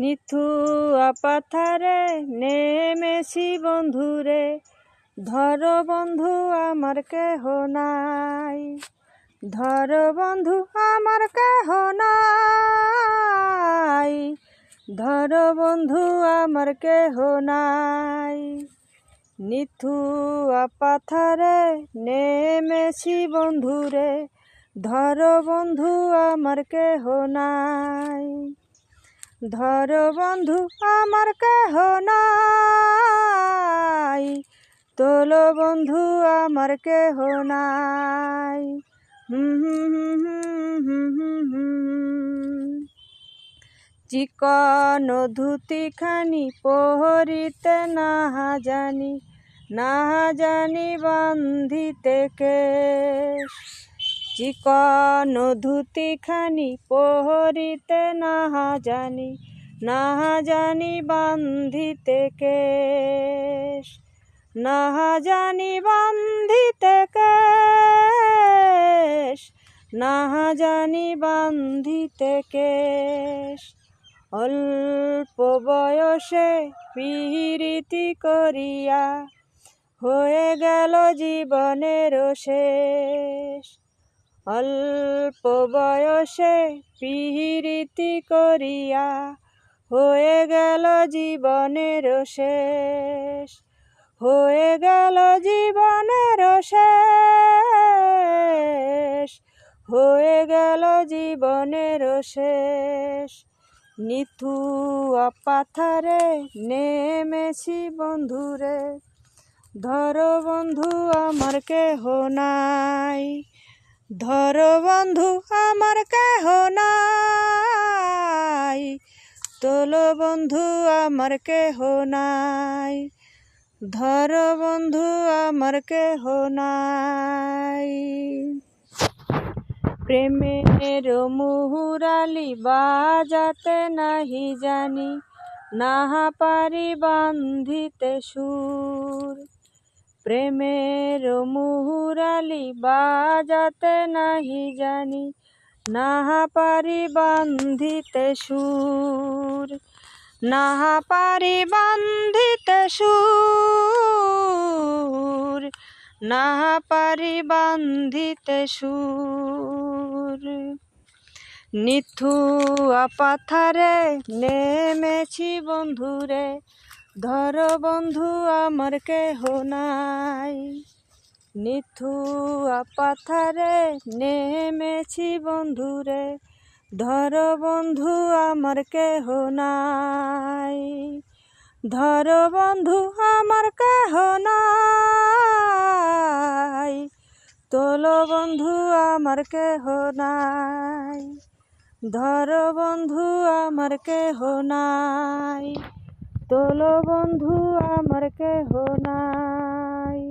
নিথু পাথারে নেমেছি বন্ধুরে, ধর বন্ধু আমার কেহ নাই, ধর বন্ধু আমার কেহ নাই, ধর বন্ধু আমার কেহ নাই। নিথু পাথারে নেমেছি বন্ধুরে, ধর বন্ধু আমার কেহ নাই। ধর বন্ধু, আমার কেহ নাই। তোল বন্ধু, আমার কেহ নাই। চিকন ধুতিখানি পহরিতে না জানি না জানি বান্ধিতে কেশ চিকন ধুতিখানি পহরিতে নাহা জানি না জানি বান্ধিতে কেশ। না জানি বান্ধিতে কেশ না জানি বান্ধিতে কেশ। অল্প বয়সে পিরিতি করিয়া হয়ে গেল জীবনের শেষ। অল্প বয়সে পিরিতি করিয়া হয়ে গেল জীবনের শেষ, হয়ে গেল জীবনের শেষ, হয়ে গেল জীবনের শেষ। নিথু পাথারে নেমেছি বন্ধুরে, ধর বন্ধু আমার কেহ নাই। ধর বন্ধু, আমার কেহ নাই। তোল বন্ধু, আমার কেহ নাই। ধর বন্ধু, আমার কেহ নাই। প্রেমের মুহুরালি বাজাতে নাহি জানি, নাহা পারি বান্ধিতে সুর। প্রেমের মুহুরালি বাজাতে নাহি জানি, নাহা পারি বান্ধিতে সুর, নাহা পারি বান্ধিতে সুর, নাহা পারি বান্ধিতে সুর। নিথু পাথারে নেমেছি বন্ধুরে ধর বন্ধু, আমার কেহ নাই। নিথু পাথারে নেমেছি বন্ধুরে। ধর বন্ধু, আমার কেহ নাই। ধর বন্ধু, আমার কেহ নাই। তোল বন্ধু, আমার কেহ নাই। ধর বন্ধু, আমার কেহ নাই। তোল বন্ধু আমার কেহ নাই।